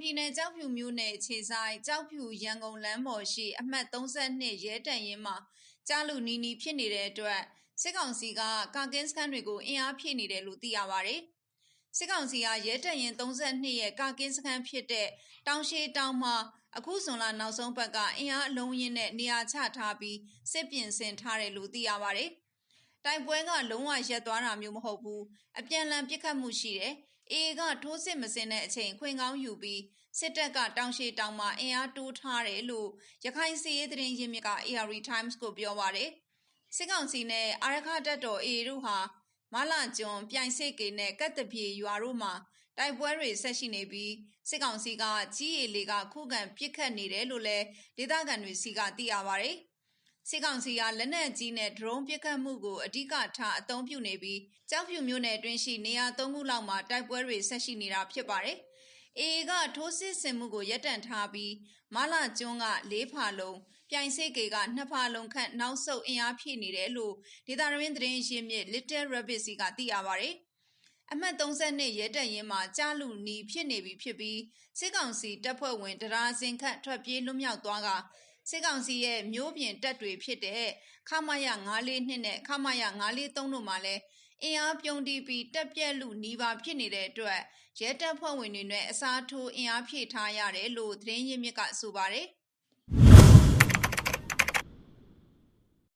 ပြည်နယ်ကြောက်ဖြူမြို့နယ်ခြေဆိုင်ကြောက်ဖြူရန်ကုန်လမ်းပေါ်ရှိ အမှတ်32ရဲတန်ရင်မှာကြားလူနီနီဖြစ်နေတဲ့အတွက် စစ်ကောင်စီက ကာကင်းစခန်းတွေကို အင်အားဖြည့်နေတယ်လို့ သိရပါဗျ။စစ်ကောင်စီကရဲတန်ရင်32ရဲ့ ကာကင်းစခန်းဖြစ်တဲ့ တောင်ရှိတောင်မှာ အခုဇွန်လ နောက်ဆုံးပတ်က အင်အားအလုံးရင်းနဲ့ နေရာချထားပြီး စစ်ပြင်ဆင်ထားတယ်လို့ သိရပါဗျ။တိုင်ပွဲက လုံးဝရက်သွားတာမျိုး မဟုတ်ဘူး အပြန်လန်ပြစ်ခတ်မှုရှိတယ် အေကထိုးစစ်မစင်တဲ့အချိန်ခွင်ကောင်းယူပြီးစစ်တပ်ကတောင်ရှိတောင်မှာအင်အားတိုးထားတယ်လို့ရခိုင်စီရေးသတင်းရင်းမြစ်က AR Times ကိုပြောပါတယ်စစ်ကောင်စီနဲ့အာရခတပ်တော် AA တို့ဟာမလာကျွန်းပြိုင်စိတ်ကေနဲ့ကတ်တပြေရွာတို့မှာတိုက်ပွဲတွေဆက်ရှိနေပြီးစစ်ကောင်စီကကြီးရီလေးကခုခံပစ်ခတ်နေတယ်လို့လည်းဒေသခံတွေစီကသိရပါဗျ။ စစ်ကောင်စီကလက်နက်ကြီးနဲ့ဒရုန်းပစ်ခတ်မှုကိုအ धिक ထားအသုံးပြုနေပြီးကြောက်ဖြူမြို့နယ်အတွင်းရှိ နေရာ ၃ ခုလောက်မှာ တိုက်ပွဲတွေ ဆက်ရှိနေတာဖြစ်ပါတယ်။အေကထိုးစစ်ဆင်မှုကို ရပ်တန့်ထားပြီး မလာကျွန်းက ၄ဖာလုံးပြိုင်စိတ်ကေကနှစ်ဖာလုံးခန့် နောက်ဆုတ်အင်အားဖြည့်နေတယ်လို့ ဒေတာရင်းသတင်းရင်းမြစ် Little Rabbit စီက သိရပါတယ်။အမှတ်32ရဲတပ်ရင်းမှာကြားလူနီဖြစ်နေပြီဖြစ်ပြီး စစ်ကောင်စီတပ်ဖွဲ့ဝင်တရာစင်ခန့် ထွက်ပြေးလွတ်မြောက်သွားက စစ်ကောင်စီရဲ့မျိုးပြင်တပ်တွေဖြစ်တဲ့ခမာယ942နဲ့ခမာယ943တို့မှာလည်းအင်အားပြုံးတီးပြီးတက်ပြက်လူနီးပါးဖြစ်နေတဲ့အတွက်ရဲတပ်ဖွဲ့ဝင်တွေနဲ့အစားထိုးအင်အားဖြည့်ထားရတယ်လို့သတင်းရင်းမြစ်ကဆိုပါတယ်။